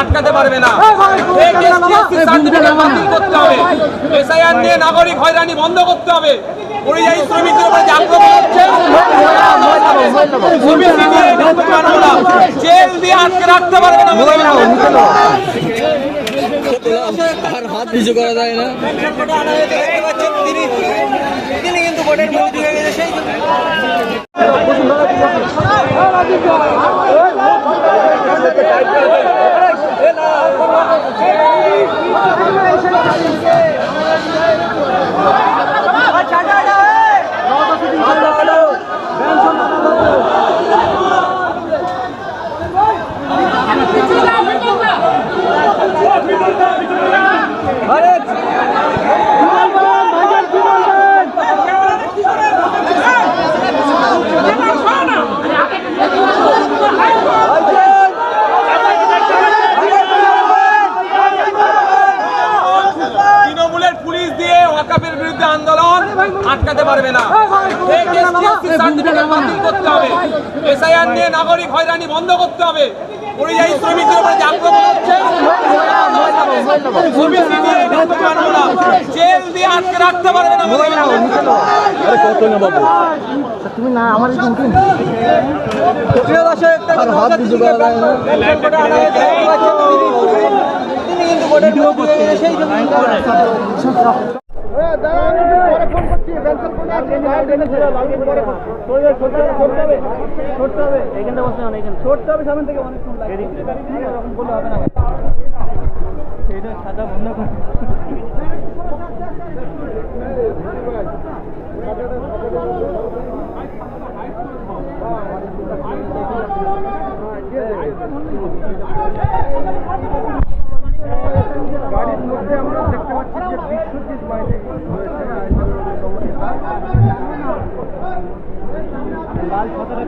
আটকাতে পারবে না। নাগরিক হয়রানি বন্ধ করতে হবে। পরিযায়ী শ্রমিকদের উপরে। জেল দিয়ে আটকে রাখতে পারবে না আর হাত নিচু করা যায় না। ওয়াকাফের বিরুদ্ধে আন্দোলন আটকাতে পারবে না। করতে হবে। এসআইআর নাগরিক হয়রানি বন্ধ করতে হবে। পরিযায়ী শ্রমিকদের উপরে আক্রমণ হচ্ছে জেল দিয়ে আটকে রাখতে পারবে না মোদী কত না বাবু তুমি না আমার একটু উঠুন হাত নিচু করা যায় না সাদা বন্ধ করে। গাড়ির মধ্যে আমরা দেখতে পাচ্ছি যে বিশ্বজিৎ বাইরে হয়েছে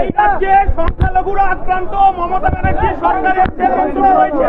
এই রাজ্যে সংখ্যালঘুরা আক্রান্ত মমতা ব্যানার্জির সরকারের রয়েছে।